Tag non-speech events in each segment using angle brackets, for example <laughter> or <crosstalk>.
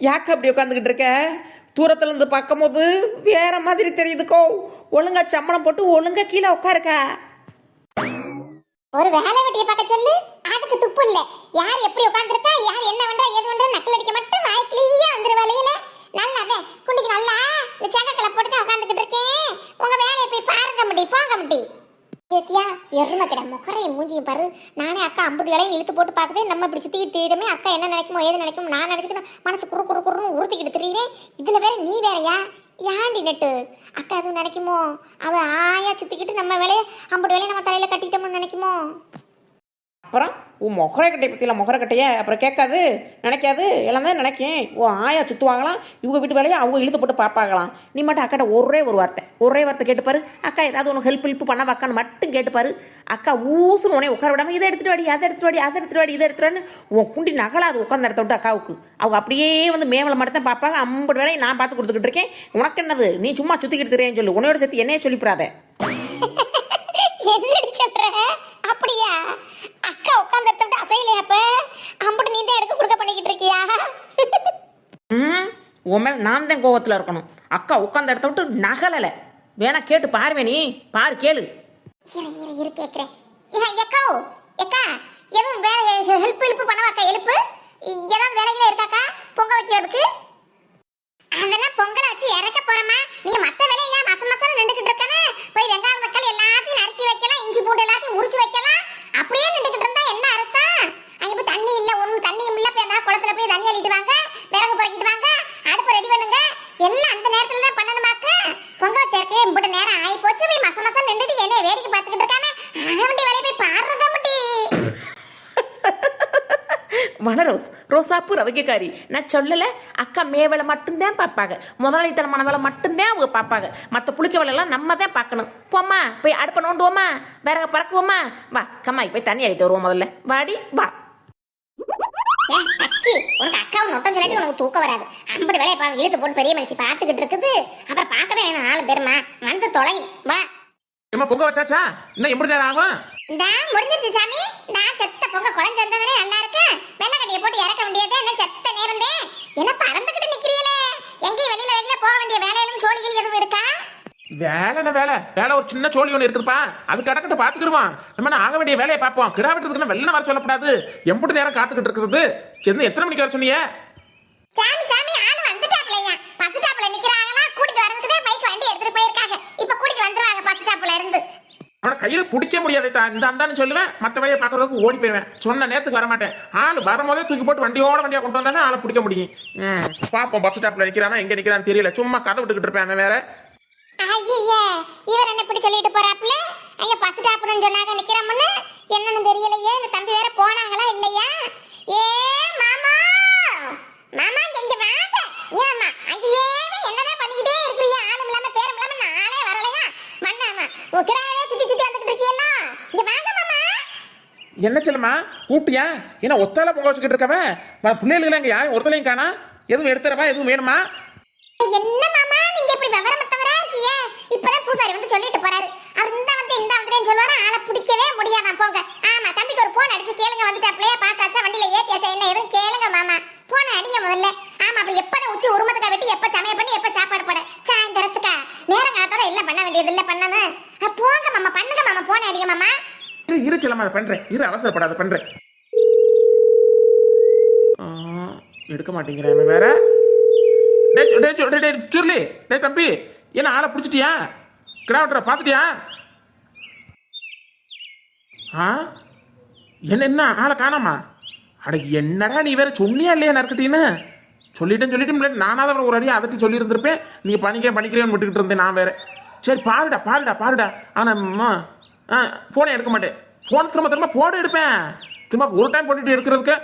யாக்க அப்படி உட்காந்துக்கிட்டு இருக்க? தூரத்துல இருந்து பார்க்கும்போது வேற மாதிரி தெரியுதுக்கோ. ஒழுங்கா சம்பளம் போட்டு ஒழுங்கா கீழே உட்காருக்கா. ஒரு வேலை வெட்டியை பார்க்க சொல்லு. அதுக்கு துப்பு இல்ல. யார் எப்படி உட்காந்துருக்கா யார் என்ன பண்றா? ஏது பண்றா? நக்கல் அடிக்க மட்டும் வாய்க்கிலேயே வந்துரு நல்லா தான் குண்டிக்கு நல்லா இந்த சேக்கக்களை போட்டு தான் உட்காந்துக்கிட்டு இருக்கேன். உங்க வேலையை போய் பாருங்க முடி போங்க முடி. கேத்தியா எருமை கிட முகரையும் மூஞ்சியும் பாரு. நானே அக்கா அம்புட்டு வேலையும் இழுத்து போட்டு பார்க்குதே நம்ம இப்படி சுத்திக்கிட்டு திரியுமே அக்கா என்ன நினைக்குமோ ஏது நினைக்குமோ நான் நினைச்சுக்கணும் மனசு குறு குறு குறுன்னு உறுத்திக்கிட்டு திரியிறேன் இதுல வேற நீ வேறையா? ஏன்டி நெட்டு? அக்கா எதுவும் நினைக்குமோ? அவ ஆயா சுத்திக்கிட்டு நம்ம வேலையை அம்புட்டு வேலையை நம்ம தலையில் கட்டிட்டோம்னு நினைக்குமோ? அப்புறம் உன் முகரை கட்டையை பற்றியில் முகரை அப்புறம் கேட்காது நினைக்காது எல்லாம் தான் நினைக்கேன். ஓ ஆயா சுற்றுவாங்களாம் இவங்க வீட்டு வேலையை அவங்க இழுத்து போட்டு பார்ப்பாங்களாம். நீ மட்டும் அக்காட்ட ஒரே ஒரு வார்த்தை ஒரே வார்த்தை கேட்டுப்பாரு அக்கா ஏதாவது உனக்கு ஹெல்ப் ஹெல்ப் பண்ண வைக்கான்னு மட்டும் கேட்டுப்பாரு அக்கா ஊசுன்னு உடனே உட்கார விடாமல் இதை எடுத்துட்டு வாடி அதை எடுத்துட்டு வாடி அதை எடுத்துட்டு வாடி இதை எடுத்துட்டு வாடின்னு உன் குண்டி நகலாது உட்காந்து இடத்த விட்டு அக்காவுக்கு. அவங்க அப்படியே வந்து மேவலை மட்டும் தான் பார்ப்பாங்க. ஐம்பது வேலையை நான் பார்த்து கொடுத்துக்கிட்டு இருக்கேன். உனக்கு என்னது? நீ சும்மா சுற்றிக்கிட்டு இருக்கிறேன்னு சொல்லு. உன்னையோட சேர்த்து என்னையே சொல்லிப்படாத <laughs> என்னடி சொல்ற அப்படியா அக்கா உட்கார்ந்து அசையலையா அப்ப அம்புட்டு நீ தான் எடுக்க கொடுக்க பண்ணிக்கிட்டு இருக்கியா? மேல நான் தான் கோவத்தில் இருக்கணும். அக்கா உட்காந்த இடத்த விட்டு நகலலை. வேணா கேட்டு பாருவே நீ பாரு கேளு. இரு இரு இரு கேக்குறேன். ஏன் எக்கோ எக்கா எதுவும் வேலை ஹெல்ப் ஹெல்ப் பண்ணவாக்கா எழுப்பு ஏதாவது வேலைகள இருக்காக்கா? பொங்க வைக்கிறதுக்கு அதெல்லாம் பொங்கலை வச்சு இறக்க போறமா நீங்க மத்த வேலையை ஏன் மச மசம் நின்றுகிட்டு இருக்கானே போய் வெங்காயம் தக்காளி எல்லாத்தையும் நறுக்கி வைக்கலாம் இஞ்சி பூண்டு எல்லாத்தையும் உரிச்சு வைக்கலாம் அப்படியே நின்றுகிட்டு இருந்தா என்ன அர்த்தம் அங்க போய் தண்ணி இல்ல ஒண்ணும் தண்ணியும் இல்ல போய் ஏதாவது குளத்துல போய் தண்ணி அள்ளிட்டு வாங்க விறகு பொறுக்கிட்டு வாங்க அடுப்பு ரெடி பண்ணுங்க எல்லாம் அந்த நேரத்துல தான் பண்ணணுமாக்க பொங்க வச்சிருக்கே இம்புட்டு நேரம் ஆகி போச்சு போய் மச மசம் நின்றுட்டு என்ன வேடிக்கை பார்த்துக்கிட்டு இருக்காம ஆகண்டி வேலையை போய் பாடுறதா முட்டி மணரோஸ் ரோசாப்பு ரவிக்கைக்காரி நான் சொல்லல அக்கா மேவேலை மட்டும்தான் பார்ப்பாங்க. முதலாளித்தனமான வேலை மட்டும்தான் அவங்க பார்ப்பாங்க. மற்ற புளிக்க வேலையெல்லாம் நம்ம தான் பார்க்கணும். போம்மா போய் அடுப்ப நோண்டுவோமா? விறக பறக்குவோமா? வா கம்மாய் போய் தண்ணி அடிட்டு வருவோம் முதல்ல. வாடி வா. உனக்கு அக்காவும் நொட்டம் சொல்லிட்டு உனக்கு தூக்கம் வராது. அப்படி வேலையை பாவம் இழுத்து போட்டு பெரிய மனுஷி பார்த்துக்கிட்டு இருக்குது. அப்புறம் பார்க்கவே வேணும் ஆளு பெருமா. வந்து தொலையும் வா. ஏம்மா பொங்க வச்சாச்சா? இன்னும் எப்படி நேரம் ஆகும்? இந்தா முடிஞ்சிருச்சு சாமி. செத்த பொங்க குழஞ்சு வந்தவனே நல்லா இருக்கு? வெள்ளக்கட்டியை போட்டு இறக்க வேண்டியதே என்ன செத்த நேரந்தே? என்ன பறந்துக்கிட்டு நிக்கிறீங்களே? எங்கேயும் வெளியில வெளியில போக வேண்டிய வேலையிலும் சோழிகள் எதுவும் இருக்கா? வேலை வேலை? வேலை ஒரு சின்ன சோழி ஒன்று இருக்குதுப்பா. அது கடக்கிட்டு பார்த்துக்கிடுவான் நம்ம ஆக வேண்டிய வேலையை பார்ப்போம். கிடா வெட்டுறதுக்குன்னு வெள்ளம் வர சொல்லக்கூடாது? எம்புட்டு நேரம் காத்துக்கிட்டு இருக்கிறது. எத்தனை மணிக்கு வர சொன்னீங்க சாமி சாமி ஆளு வந்துட்டாப்லையா பஸ் ஸ்டாப்ல நிக்கிறாங்களா கூட்டிட்டு வரதுக்கு தான் பைக் வண்டி எடுத்துட்டு போயிருக்காங்க இப்ப கூட்டிட்டு வந்துருவாங்க பஸ் ஸ்டாப்ல இருந்து அவனை கையில பிடிக்க முடியாது இந்த அந்தான்னு சொல்லுவேன். மற்ற வழியை பார்க்கறதுக்கு ஓடி போயிடுவேன். சொன்ன நேரத்துக்கு வர மாட்டேன் ஆள் வரும்போதே தூக்கி போட்டு வண்டியோட வண்டியா கொண்டு வந்தானே ஆளை பிடிக்க முடியும். ம், பஸ் ஸ்டாப்ல நிக்கிறானா எங்க நிக்கிறான்னு தெரியல. சும்மா கதை விட்டுக்கிட்டு இருப்பேன் வேற. இவர் என்ன இப்படி சொல்லிட்டு போறாப்ல அங்க பஸ் ஸ்டாப்னு சொன்னாங்க நிக்கிறோம்னு? என்னன்னு தெரியலையே இந்த தம்பி வேற போனாங்களா இல்லையா? ஏ மாமா இங்க வாங்க ஏமா அங்க ஏன் என்னதான் பண்ணிக்கிட்டே இருக்கிறீங்க ஆளும் இல்லாம பேரும் இல்லாம நாளே வரலையா மண்ணாமா உக்கிராவே சுத்தி சுத்தி வந்துகிட்டு இருக்கீங்களா இங்க வாங்க மாமா என்ன சொல்லுமா கூப்பிட்டியா? ஏன்னா ஒத்தால போக வச்சுக்கிட்டு இருக்கவன் பிள்ளைகளுக்கு அங்கே யாரும் ஒருத்தலையும் காணா. எதுவும் எடுத்துறவா எதுவும் வேணுமா? என்ன மாமா நீங்க இப்படி விவரமத்தவரா இருக்கீங்க? இப்பதான் பூசாரி வந்து சொல்லிட்டு போறாரு. அவர் இந்த வந்து இந்த வந்துட்டேன்னு சொல்லுவாரு. ஆளை பிடிக்கவே முடியாதா போங்க. ஆமா தம்பிக்கு ஒரு போன் அடிச்சு கேளுங்க வந்துட்டாப்லயே பார்த்தாச்சா? வண்டியில ஏத்தியாச்சா? என்ன ஏதுன்னு கே மாமா போன அடிங்க முதல்ல ஆமா அப்புறம் எப்பதான் உச்சி உருமத்துக்கா வெட்டி எப்ப சமையல் பண்ணி எப்ப சாப்பாடு போட சாயந்தரத்துக்கா நேரம் காலத்தோட எல்லாம் பண்ண வேண்டியது இல்ல பண்ணணும் அஹ் போங்க மாமா பண்ணுங்க மாமா போன அடிங்க மாமா இரு இரு செல்லம்மா அதை பண்றேன். இரு அவசரப்படாத பண்றேன். எடுக்க மாட்டேங்கிறேன் வேற. டே டே டே டே டேய், சுருளி டே தம்பி என்ன ஆளை பிடிச்சிட்டியா? கிடா பார்த்துட்டியா? ஆ? என்ன என்ன ஆளை காணாமா? அட என்னடா நீ வேற சொன்னியா இல்லையா நறுக்கிட்டீன்னு? சொல்லிட்டேன் சொல்லிட்டு நானாக தான் ஒரு அடியாக அதட்டி சொல்லியிருந்திருப்பேன். நீங்கள் பண்ணிக்கிறேன் பண்ணிக்கிறேன்னு விட்டுக்கிட்டு இருந்தேன் நான் வேற. சரி பாருடா பாருடா பாருடா. ஆனால் ஆ ஃபோனை எடுக்க மாட்டேன். ஃபோன் திரும்ப திரும்ப போட எடுப்பேன். திரும்ப ஒரு டைம் பண்ணிட்டு எடுக்கிறதுக்கு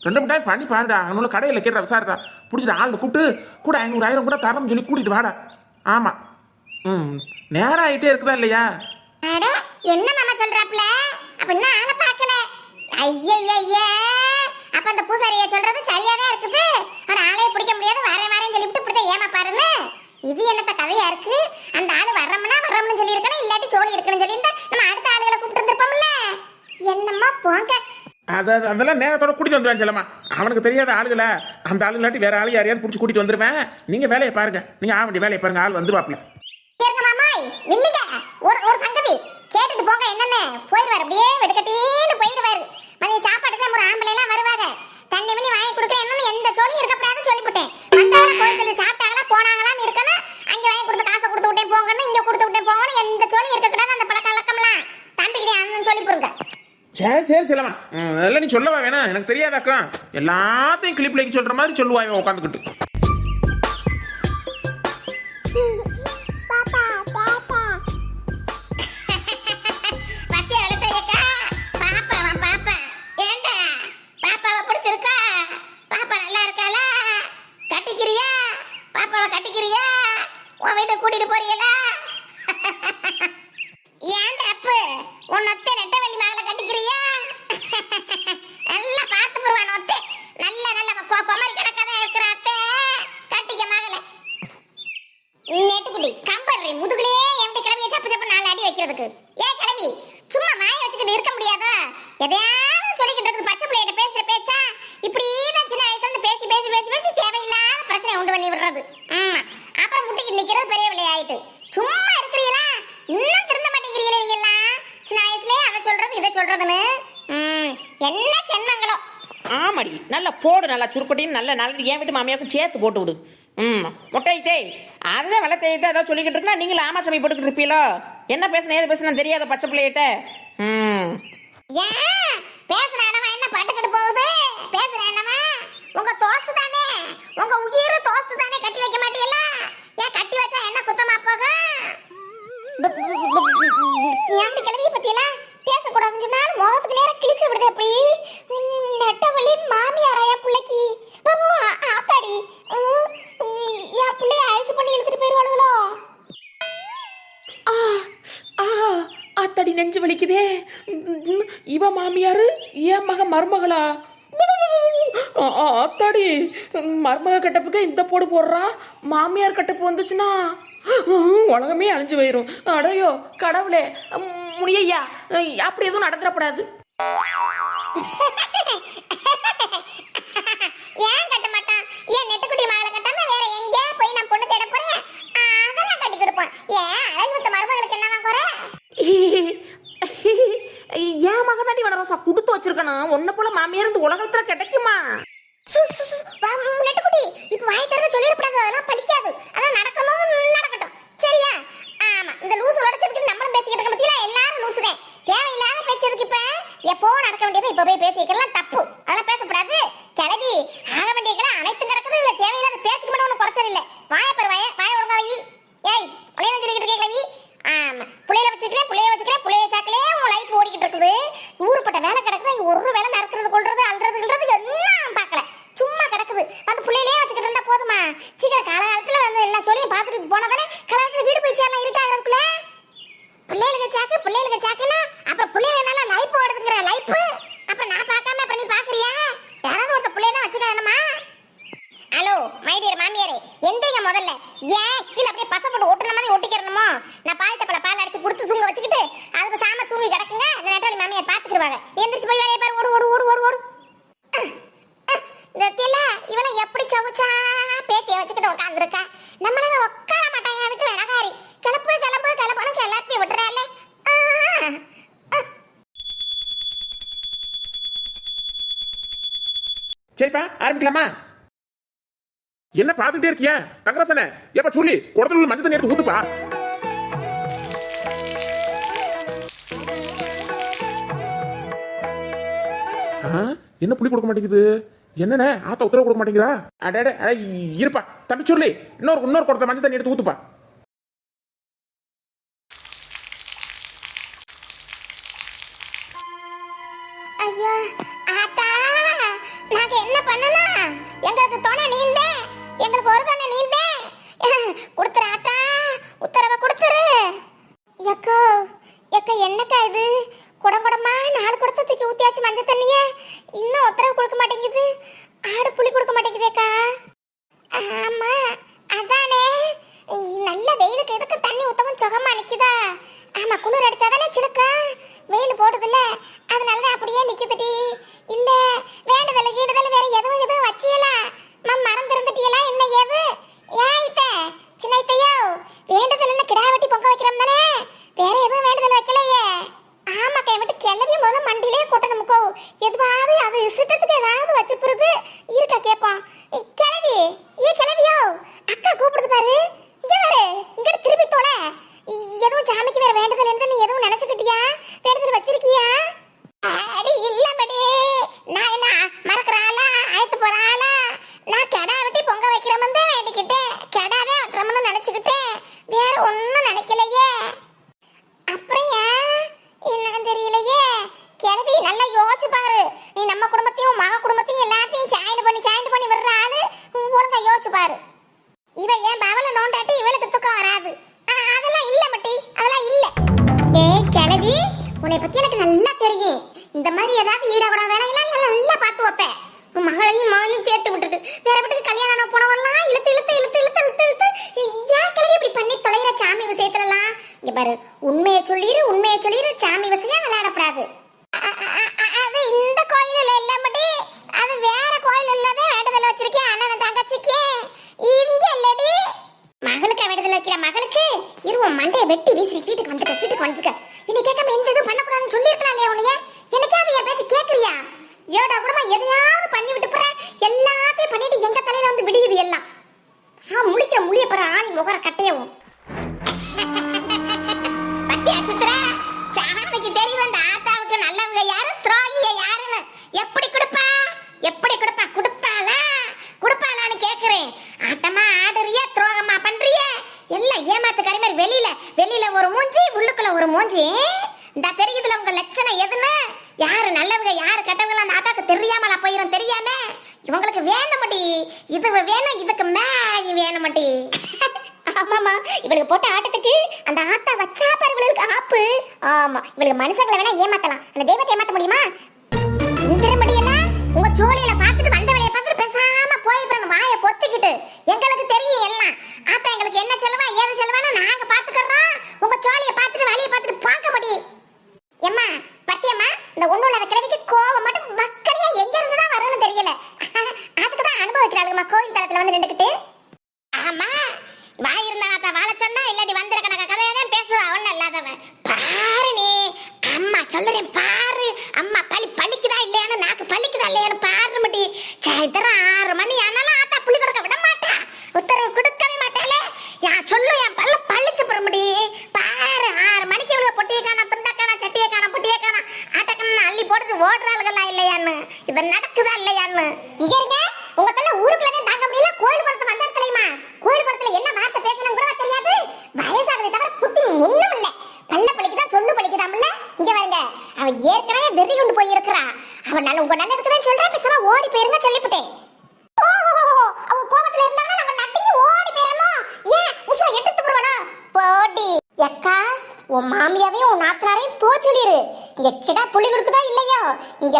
ரெண்டு மூணு டைம் பண்ணி பாருடா. அவனோட கடையில் கேட்டா விசாரிடா. பிடிச்சிட்டு ஆள் கூப்பிட்டு கூட ஐநூறாயிரம் கூட தரணும்னு சொல்லி கூட்டிட்டு வாடா. ஆமாம் ம். நேரம் ஆகிட்டே இருக்குதா இல்லையா? என்ன மாமா சொல்றாப்ல அப்படின்னா ஆளை பார்க்கல. ஐயய்யே. அப்ப அந்த பூசாரியை சொல்றது சரியாதான் இருக்குது. ஆனா ஆளைய பிடிக்க முடியாது. வரேன் வரேன்னு சொல்லிவிட்டு இப்படிதான் ஏமா பாருன்னு இது என்னத்த கதையா இருக்கு? அந்த ஆளு வர்றோம்னா வர்றோம்னு சொல்லியிருக்கணும் இல்லாட்டி சோழி இருக்கணும்னு சொல்லியிருந்தா நம்ம அடுத்த ஆளுகளை கூப்பிட்டு இருந்திருப்போம்ல என்னம்மா போங்க. அது அது- அதெல்லாம் நேரத்தோட கூட்டிட்டு வந்துடுவேன் செல்லம்மா. அவனுக்கு தெரியாத ஆளுகள அந்த ஆளுங்களாட்டி வேற ஆளு யாரையாவது பிடிச்சி கூட்டிட்டு வந்துருவேன். நீங்க வேலையை பாருங்க. நீங்க ஆ வேண்டிய வேலையை பாருங்க ஆள் வந்துருவாப்ல நில்லுங்க. ஒரு ஒரு சங்கதி. கேட்டுட்டு போங்க என்னன்னு. போயிடுவாரு அப்படியே வெடுக்கட்டின்னு போயிடுவாரு. மதிய சாப்பாட்டுக்கு ஒரு ஆம்பளை எல்லாம் வருவாங்க. தண்ணி மணி வாங்கி கொடுக்குறேன். எந்த சொல்லியும் இருக்கக்கூடாதுன்னு சொல்லிவிட்டேன் வந்தாலும் கோயிலுக்கு சாப்பிட்டாங்களா போனாங்களான்னு இருக்கணும். அங்க வாங்கி கொடுத்த காசை கொடுத்து விட்டேன் போங்கன்னு இங்க கொடுத்து விட்டேன் போங்கன்னு எந்த சொல்லியும் இருக்கக்கூடாது அந்த பழக்க வழக்கம்லாம். தம்பிக்கிட்டே அந்த சொல்லி போருங்க சரி சரி செல்லம்மா. ம், அதெல்லாம் நீ சொல்லவா வேணாம் எனக்கு தெரியாதாக்கா எல்லாத்தையும் கிளிப்பிள்ளைக்கு சொல்ற மாதிரி சொல்லுவா இவன் உட்காந்துக்கிட்டு. <laughs> உன்னை உன் ஒத்தை நெட்ட வெள்ளி மகளை கட்டிக்கிறியா நல்லா பார்த்து போடுவான் ஒத்தை நல்ல நல்ல கொ- குமரி கணக்காதான் இருக்கிற அத்தை கட்டிக்க மகளை நெட்டுக்குடி கம்பர்றி முதுகுலயே எம்டி கிளம்பிய சப்பு சப்பு நாலு அடி வைக்கிறதுக்கு ஏன் கிளம்பி சும்மா மாய வச்சுக்கிட்டு இருக்க முடியாதா எதையாவது சொல்லிக்கிட்டு இருக்குது பச்சை பிள்ளைகிட்ட பேசுற பேச்சா இப்படி தான் சின்ன வயசுல இருந்து பேசி பேசி பேசி பேசி தேவையில்லாத பிரச்சனை உண்டு பண்ணி விடுறது ஆமா அப்புறம் முட்டிக்கு நிக்கிறது பெரிய பிள்ளை ஆயிட்டு சும்மா இருக்கிறீங்களா இன்னும் திருந்த மாட்டேங்கிறீங்களே நீங்க எல்லாம் சின்ன வயசுலயே அதை சொல்றது இதை சொல்றதுன்னு? என்ன சென்மங்களோ ஆமாடி. நல்லா போடு நல்லா சுருக்கட்டின்னு நல்ல நல்ல என் வீட்டு மாமியாருக்கும் சேர்த்து போட்டு விடு. ம் முட்டை தேய் அதுதான் வெள்ளை தேய் ஏதாவது சொல்லிக்கிட்டு இருக்குன்னா நீங்களும் ஆமாச்சாமி போட்டுக்கிட்டு இருப்பீங்களோ என்ன பேசுன ஏது பேசுனா தெரியாத பச்சை பிள்ளைகிட்ட? ம். ஏன்? என்னவா என்ன பட்டுக்கிட்டு போகுது? பேசுற என்னவா உங்க தோஸ்து தானே? உங்க உயிர் தோஸ்து மருமகளா? ஆ, ஆ, அத்தாடி ம், மருமக கட்டப்புக்கு இந்த போடு போடுறா? மாமியார் கட்டப்பு வந்துச்சுன்னா? உலகமே அழிஞ்சு போயிரும். அடையோ கடவுளே முனியையா அப்படி எதுவும் நடந்துடக்கூடாது. ஏன் கட்ட மாட்டான்? ஏன் நெட்டுக்குட்டி மாலை கட்டாம வேற எங்கேயா போய் நான் பொண்ணு தேட போறேன்? ஆ, அதெல்லாம் கட்டி கொடுப்பான். ஏன் அழகு மருமகளுக்கு என்னதான் குறை? <laughs> என் மகன் தாண்டி வளரோசா கொடுத்து வச்சிருக்கணும். உன்ன போல மாமியார் இந்த உலகத்துல கிடைக்குமா? வா, நெட்டுக்குட்டி இப்ப வாய் திறந்து சொல்லிடக்கூடாது. அதெல்லாம் படிக்காது. அதான் நடக்கும்போது நடக்கட்டும். சரியா? ஆமா இந்த லூசு உடச்சதுக்கு நம்மளும் பேசிக்கிட்டு இருக்க பத்தியில எல்லாரும் லூசுதே. தேவையில்லாத பேச்சதுக்கு இப்ப? எப்போ நடக்க வேண்டியது இப்ப போய் பேசிக்கலாம் தப்பு. அதெல்லாம் பேசக்கூடாது. கிளவி ஆக வேண்டிய கடை அனைத்தும் நடக்குது. இல்ல தேவையில்லாத பேச்சுக்கு மட்டும் ஒன்றும் குறைச்சல் இல்ல. வாய பெரு வாய. வாய ஒழுங்கா வை. ஏய் உடனே சொல்லிக்கிட்டு இருக்கேன் கிளவி ஆமா புள்ளைய வச்சுக்கிறேன் புள்ளைய வச்சுக்கிறேன் புள்ளைய சாக்கிலே உன் லைஃப் ஓடிக்கிட்டு இருக்குது ஊருப்பட்ட வேலை கிடக்குது இங்க ஒரு வேலை நடக்கிறது கொள்றது அல்றது கிள்றது எல்லாம் பார்க்கல சும்மா கிடக்குது அந்த புள்ளையிலே வச்சுக்கிட்டு இருந்தா போதுமா சீக்கிரம் காலகாலத்துல வந்து எல்லா சொல்லியும் பார்த்துட்டு போனதானே காலகாலத்துல வீடு போய் சேரலாம் இருக்காதுக்குள்ள பிள்ளைகளுக்கு சாக்கு பிள்ளைகளுக்கு சாக்குன்னா அப்புறம் பிள்ளைகளால லைஃப் ஓடுதுங்கிற லைஃப் அப்புறம் நான் பார்க்காம அப்புறம் நீ பாக்குறியா யாராவது ஒருத்த பிள்ளைய தான் வச்சுக்கணுமா ஹலோ மை டியர் மாமியாரே எந்திரிங்க முதல்ல ஏன் கீழே அப்படியே பசப்பட்டு ஒட்டுன மாதிரி ஒட்டிக்கிறணுமோ நான் பால் தப்பல பால் அடிச்சு கொடுத்து தூங்க வச்சுக்கிட்டு அதுக்கு சாம தூங்கி கிடக்குங்க இந்த நெட்டாளி மாமியார் பாத்துக்கிடுவாங்க எந்திரிச்சு போய் வேலையை பாரு ஓடு ஓடு ஓடு ஓடு ஓடு இந்த தில இவனை எப்படி சவுச்சா பேத்திய வச்சுக்கிட்டு உட்காந்துருக்கா நம்மள உட்கார மாட்டான் என் விட்டு வெனகாரி கிளப்பு கிளப்பு கிளப்புன்னு கிளப்பி விட்டுறாளே சரிப்பா ஆரம்பிக்கலாமா என்ன பார்த்துட்டே இருக்கியா? தங்கரசனே ஏப்பா சொல்லி குடத்துல உள்ள மஞ்சள் தண்ணி எடுத்து ஊத்துப்பா. என்ன புளி கொடுக்க மாட்டேங்குது? என்னண்ணே ஆத்தா உத்தரவு கொடுக்க மாட்டேங்கிறா? அடே அட இருப்பா. தம்பி சொல்லி இன்னொரு இன்னொரு குடத்தை மஞ்சள் தண்ணி எடுத்து ஊத்துப்பா. ஐயோ ஆத்தா நாங்க என்ன பண்ணனா எங்களுக்கு துணை நீந்தே. எங்களுக்கு ஒரு துணை நீந்தே கொடுத்துரு அக்கா. உத்தரவை கொடுத்துரு. எக்கோ எக்கா என்னக்கா இது? குடம் குடமா நாலு குடத்தை தூக்கி ஊத்தியாச்சு மஞ்சள் தண்ணிய? இன்னும் உத்தரவு கொடுக்க மாட்டேங்குது. ஆடு புளி கொடுக்க மாட்டேங்குதேக்கா ஆமா அதானே. நல்ல வெயிலுக்கு எதுக்கு தண்ணி ஊத்தவும் சுகமா நிக்குதா? ஆமா குளிர் அடிச்சாதானே சிலுக்கா வெயில் போடுதுல்ல அதனாலதான் அப்படியே நிக்குதுடி எதுவாவது அது சிட்டத்துக்கு ஏதாவது வச்சு போறது இருக்கா கேட்பான் கிளவி ஏ கிளவியோ அக்கா கூப்பிடுது பாரு இங்க பாரு இங்க திருப்பி தொலை எதுவும் சாமிக்கு வேற வேண்டுதல் இருந்து நீ எதுவும் நினைச்சுக்கிட்டியா வேண்டுதல் வச்சிருக்கியா அடி இல்ல மடி நான் என்ன மறக்கிற ஆளா ஆயத்து போற ஆளா நான் கெடா வெட்டி பொங்க வைக்கிறோம் தான் வேண்டிக்கிட்டேன் கெடாவே வெட்டுறோம்னு நினைச்சுக்கிட்டேன் வேற ஒன்றும் நினைக்கலையே அப்புறம் ஏன் என்னன்னு தெரியலையே கிழவி நல்லா யோசிச்சு பாரு நீ நம்ம குடும்பத்தையும் மக குடும்பத்தையும் எல்லாத்தையும் ஜாயின் பண்ணி ஜாயின் பண்ணி விடுற ஆளு ஒழுங்கா யோசிச்சு பாரு. இவ ஏன் பவல நோண்டாட்டி இவளுக்கு தூக்கம் வராது. அதெல்லாம் இல்ல மட்டி அதெல்லாம் இல்ல. ஏய் கிழவி உன்னை பத்தி எனக்கு நல்லா தெரியும். இந்த மாதிரி ஏதாவது ஈடவிட வேலையெல்லாம் நல்லா பார்த்து வைப்பேன் உன் மகளையும் மகனும் சேர்த்து விட்டுட்டு வேற வீட்டுக்கு கல்யாணம் ஆன போனவெல்லாம் இழுத்து இழுத்து இழுத்து இழுத்து இழுத்து இழுத்து ஏன் கிழவி இப்படி பண்ணி தொலைகிற சாமி விஷயத்துலலாம்? இங்க பாரு உண்மையை சொல்லிடு உண்மையை சொல்லிடு சாமி விஷயம் விளையாடப்படாது. அது இந்த கோயிலில் இல்லை மட்டும் வீட்டுக்கு ஆமா. இவளுக்கு மனுஷங்களை வேணா ஏமாத்தலாம். அந்த தெய்வத்தை ஏமாத்த முடியுமா? இந்திரமடியெல்லாம் உங்க சோழியில பார்த்துட்டு வந்த வேலையை பார்த்துட்டு பேசாம போயிடணும் வாயை பொத்திக்கிட்டு. எங்களுக்கு தெரியும் எல்லாம். ஆத்தா எங்களுக்கு என்ன சொல்லுவா ஏது சொல்லுவான்னு நாங்க பாத்துக்கறோம் உங்க ஜோலியை பார்த்துட்டு வழியை பார்த்துட்டு பார்க்க முடியும். எம்மா பத்தியம்மா இந்த ஒண்ணு இல்லாத கிழவிக்கு கோவம் மட்டும் மக்கடியா எங்க இருந்து தான் வரும்னு தெரியல. அதுக்கு தான் அனுபவிக்கிறாளுங்கம்மா கோவில் தளத்துல வந்து நின்றுக்கிட்டு. ஆமா. வாய் இருந்தா தான் வாழ சொன்னா இல்லாட்டி வந்திர கணக்க கதையை தான் பேசுவா ஒன்னும் இல்லாதவன் பாரு நீ அம்மா சொல்லுறேன் பாரு. அம்மா பழி பழிக்குதா இல்லையானு நாக்கு பழிக்குதா இல்லையானு பாரு மட்டி. சாயந்தரம் ஆறு மணி ஆனாலும் ஆத்தா புள்ளி கொடுக்க விட மாட்டா. உத்தரவு கொடுக்கவே மாட்டாளே. யா சொல்லு என் பல்ல பழிச்சு போற முடி பாரு ஆறு மணிக்கு இவ்வளோ பொட்டியை காணா துண்டை காணா சட்டியை காணா பொட்டியை காணா ஆட்டக்கண்ணு அள்ளி போட்டுட்டு ஓடுறாளுகளா இல்லையான்னு. இது நடக்குதா இல்லையா இங்க இருங்க உங்க தள்ள ஊருக்குள்ள தான் தாங்க முடியல கோயில் குளத்து வந்தா தெரியுமா கோயில் குளத்துல என்ன வார்த்தை பேசணும் கூட தெரியாது வயசாகுதே தவிர புத்தி ஒண்ணும் இல்ல கள்ள பழிக்கு தான் சொல்லு பழிக்குதாம்ல இங்க பாருங்க அவன் ஏற்கனவே வெறி கொண்டு போய் இருக்கிறா அவன் நல்ல உங்க நல்லதுக்கு தான் சொல்றேன் பேசாம ஓடி போயிருங்க சொல்லிவிட்டேன் அவன் கோபத்துல இருந்தாங்கன்னா நம்ம நட்டிக்கு ஓடி போயிடணும் ஏன் உசுர எடுத்து போடுவாளா போடி எக்கா உன் மாமியாவையும் உன் நாத்தனாரையும் போ சொல்லிரு இங்க கிடா புள்ளி கொடுக்குதா இல்லையோ இங்க